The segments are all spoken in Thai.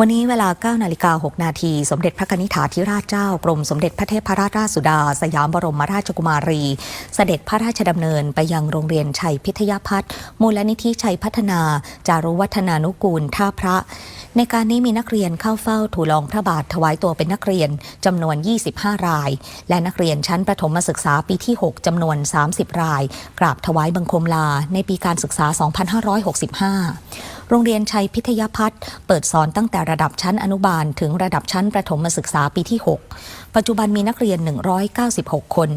วันนี้เวลา9นาฬิกา6นาที สมเด็จพระนิธิาธิราชเจ้ากรมสมเด็จพระเทพรัตนราชสุดา สยามบรมราชกุมารี เสด็จพระราชดำเนินไปยังโรงเรียนชัยพิทยพัฒน์มูลนิธิชัยพัฒนา จารุวัฒนานุกูลท่าพระ ในการนี้มีนักเรียนเข้าเฝ้าถูลองพระบาทถวายตัวเป็นนักเรียนจำนวน 25 ราย และนักเรียนชั้นประถมศึกษาปีที่ 6จำนวน 30 ราย กราบถวายบังคมลาในปีการศึกษา 2565 โรงเรียนชัยพิทยพัฒน์เปิดสอนตั้งแต่ระดับชั้นอนุบาล ถึงระดับชั้นประถมศึกษาปีที่ 6 ปัจจุบันมีนักเรียน 196 คน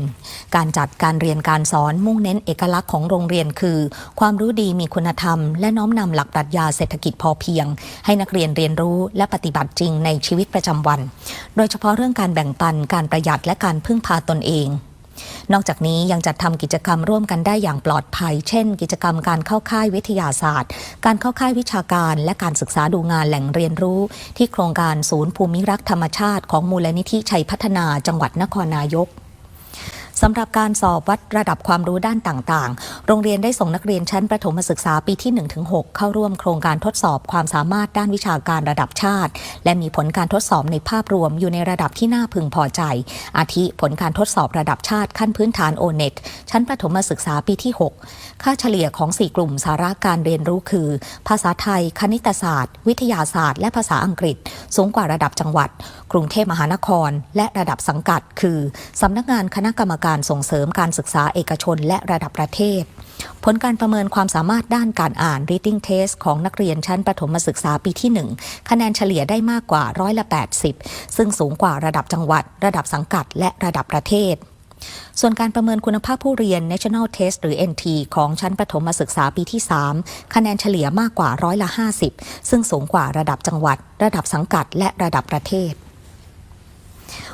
การจัดการเรียนการสอนมุ่งเน้นเอกลักษณ์ของโรงเรียนคือ ความรู้ดีมีคุณธรรม และน้อมนำหลักปรัชญาเศรษฐกิจพอเพียง ให้นักเรียนเรียนรู้และปฏิบัติจริงในชีวิตประจำวัน โดยเฉพาะเรื่องการแบ่งปันการประหยัดและการพึ่งพาตนเอง นอกจากนี้ยังจัดทำกิจกรรมร่วมกันได้อย่างปลอดภัย เช่น กิจกรรมการเข้าค่ายวิทยาศาสตร์ การเข้าค่ายวิชาการ และการศึกษาดูงานแหล่งเรียนรู้ ที่โครงการศูนย์ภูมิรักธรรมชาติของมูลนิธิชัยพัฒนาจังหวัดนครนายก สำหรับการสอบวัดระดับความรู้ด้านต่างๆ โรงเรียนได้ส่งนักเรียนชั้นประถมศึกษาปีที่ 1-6 เข้าร่วมโครงการทดสอบความสามารถด้านวิชาการระดับชาติ และมีผลการทดสอบในภาพรวมอยู่ในระดับที่น่าพึงพอใจ อาทิผลการทดสอบระดับชาติขั้นพื้นฐาน o n e t ชั้นประถมศึกษาปีที่ 6 ค่าเฉลี่ยของ 4 กลุ่มสาระการเรียนรู้คือ ภาษาไทย คณิตศาสตร์ วิทยาศาสตร์ และภาษาอังกฤษ สูงกว่าระดับจังหวัด กรุงเทพมหานคร และระดับสังกัด คือสำนักงานคณะกรรมการการส่งเสริมการศึกษาเอกชนและระดับประเทศ ผลการประเมินความสามารถด้านการอ่าน reading test ของนักเรียนชั้นประถมศึกษาปีที่ 1 คะแนนเฉลี่ยได้มากกว่าร้อยละ 80 ซึ่งสูงกว่าระดับจังหวัด ระดับสังกัด และระดับประเทศส่วนการประเมินคุณภาพผู้เรียน National Test หรือ NT ของชั้นประถมศึกษาปีที่ 3 คะแนนเฉลี่ยมากกว่าร้อยละ 50 ซึ่งสูงกว่าระดับจังหวัด ระดับสังกัด และระดับประเทศ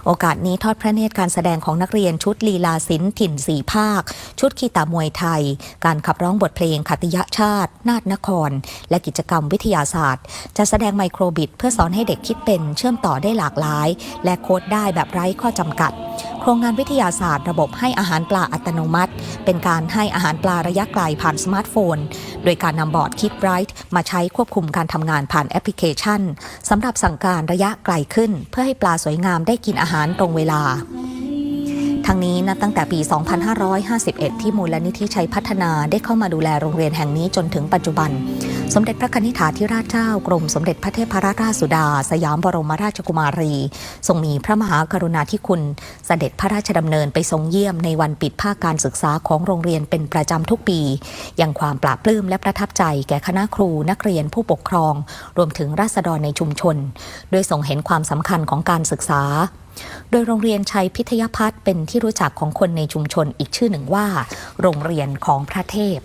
โอกาสนี้ทอดพระเนตรการแสดงของนักเรียนชุดลีลาศิลป์ถิ่นสีภาค ชุดขีตามวยไทย การขับร้องบทเพลงขัติยชาติ นาฏนคร และกิจกรรมวิทยาศาสตร์ จะแสดงไมโครบิดเพื่อสอนให้เด็กคิดเป็นเชื่อมต่อได้หลากหลาย และโค้ดได้แบบไร้ข้อจำกัด โครงงานวิทยาศาสตร์ระบบให้อาหารปลาอัตโนมัติ เป็นการให้อาหารปลาระยะไกลผ่านสมาร์ทโฟน โดยการนำบอร์ดคิดไบรท์มาใช้ควบคุมการทำงานผ่านแอปพลิเคชันสำหรับสั่งการระยะไกลขึ้น เพื่อให้ปลาสวยงามได้กินอาหารตรงเวลา ทั้งนี้นับตั้งแต่ปี 2551 ที่มูลนิธิชัยพัฒนาได้เข้ามาดูแลโรงเรียนแห่งนี้จนถึงปัจจุบัน สมเด็จพระนิธิาธิราชเจ้ากรมสมเด็จพระเทพรัตนราชสุดา สยามบรมราชกุมารี ทรงมีพระมหากรุณาธิคุณเสด็จพระราชดำเนินไปทรงเยี่ยมในวันปิดภาคการศึกษาของโรงเรียนเป็นประจำทุกปี ยังความปราบปลื้มและประทับใจแก่คณะครูนักเรียนผู้ปกครอง รวมถึงราษฎรในชุมชน โดยทรงเห็นความสำคัญของการศึกษา โดยโรงเรียนชัยพิทยพัฒน์เป็นที่รู้จักของคนในชุมชนอีกชื่อหนึ่งว่า โรงเรียนของพระเทพ